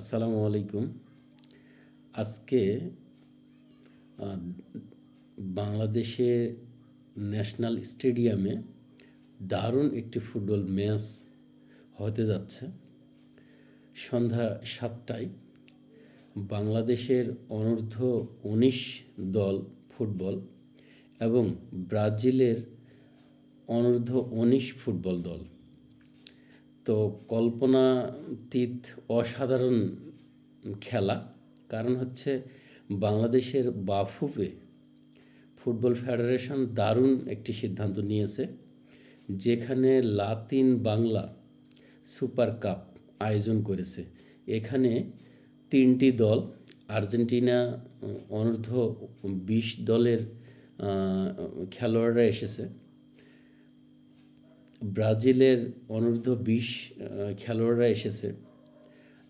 আসসালামু আলাইকুম। আজকে বাংলাদেশের ন্যাশনাল স্টেডিয়ামে দারুণ একটি ফুটবল ম্যাচ হতে যাচ্ছে। সন্ধ্যা সাতটায় বাংলাদেশের অনূর্ধ্ব উনিশ দল ফুটবল এবং ব্রাজিলের অনূর্ধ্ব উনিশ ফুটবল দল। তো কল্পনাতীত অসাধারণ খেলা। কারণ হচ্ছে বাংলাদেশের বাফুপে ফুটবল ফেডারেশন দারুণ একটি সিদ্ধান্ত নিয়েছে, যেখানে লাতিন বাংলা সুপার কাপ আয়োজন করেছে। এখানে তিনটি দল, আর্জেন্টিনা, অনূর্ধ্ব বিশ দলের খেলোয়াড়রা এসেছে। ব্রাজিলের অনূর্ধ্ব বিশ খেলোয়াড়রা এসেছে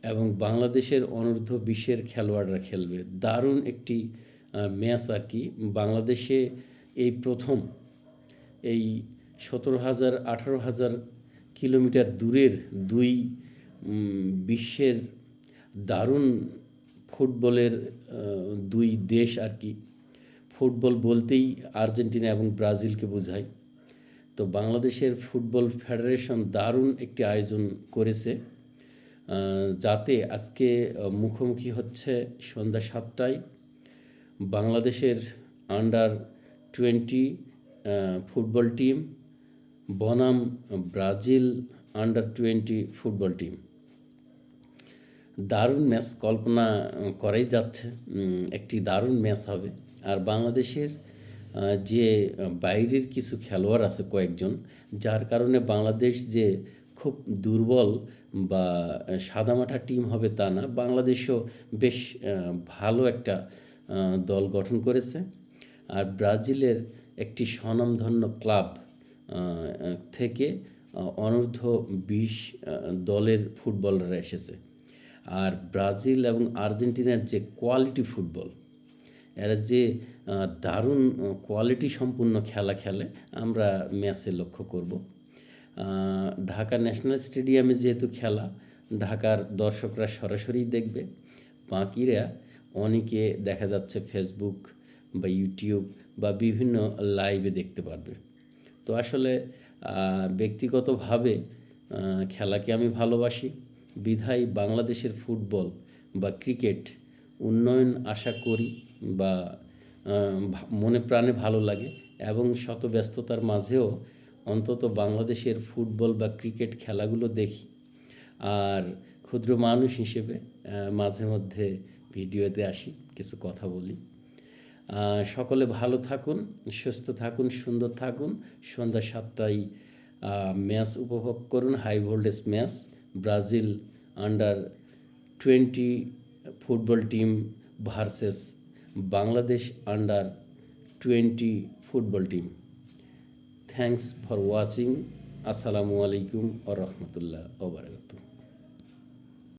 এবং বাংলাদেশের অনূর্ধ্ব বিশের খেলোয়াড়রা খেলবে। দারুণ একটি ম্যাচ আর কি। বাংলাদেশে এই প্রথম এই সতেরো হাজার, আঠারো হাজার কিলোমিটার দূরের দুই বিশ্বের দারুণ ফুটবলের দুই দেশ আর কি। ফুটবল বলতেই আর্জেন্টিনা এবং ব্রাজিলকে বোঝায়। তো বাংলাদেশের ফুটবল ফেডারেশন দারুণ একটি আয়োজন করেছে যাতে আজকে মুখোমুখি হচ্ছে সন্ধ্যা সাতটায়। বাংলাদেশের আন্ডার টোয়েন্টি ফুটবল টিম, বনাম, Brazil under twenty football team. দারুণ ম্যাচ কল্পনা করাই যাচ্ছে একটি দারুণ ম্যাচ হবে। আর বাংলাদেশের যে বাইরের কিছু খেলোয়াড় আছে কয়েকজন, যার কারণে বাংলাদেশ যে খুব দুর্বল বা সাদামাটা টিম হবে তা না, বাংলাদেশও বেশ ভালো একটা দল গঠন করেছে। আর ব্রাজিলের একটি স্বনামধন্য ক্লাব থেকে অনূর্ধ্ব বিশ দলের ফুটবলাররা এসেছে। আর ব্রাজিল এবং আর্জেন্টিনার যে কোয়ালিটি ফুটবল এরা যে দারুণ কোয়ালিটি সম্পূর্ণ খেলা খেলে, আমরা ম্যাচে লক্ষ্য করব। ঢাকা ন্যাশনাল স্টেডিয়ামে যেহেতু খেলা, ঢাকার দর্শকরা সরাসরি দেখবে। বাকিরা অনেকে দেখা যাচ্ছে ফেসবুক বা ইউটিউব বা বিভিন্ন লাইভে দেখতে পারবে। তো আসলে ব্যক্তিগতভাবে খেলাকে আমি ভালোবাসি। বিধায় বাংলাদেশের ফুটবল বা ক্রিকেট উন্নয়ন আশা করি। বা মনে প্রাণে ভালো লাগে এবং শত ব্যস্ততার মাঝেও অন্তত বাংলাদেশের ফুটবল বা ক্রিকেট খেলাগুলো দেখি। আর ক্ষুদ্র মানুষ হিসেবে মাঝে মধ্যে ভিডিওতে আসি, কিছু কথা বলি। সকলে ভালো থাকুন, সুস্থ থাকুন, সুন্দর থাকুন। সন্ধ্যা সাতটায় ম্যাচ উপভোগ করুন, high voltage match. Brazil under twenty football team versus Bangladesh under twenty football team thanks for watching আসসালামু আলাইকুম ও রহমতুল্লাহ ওবরাকাতুহ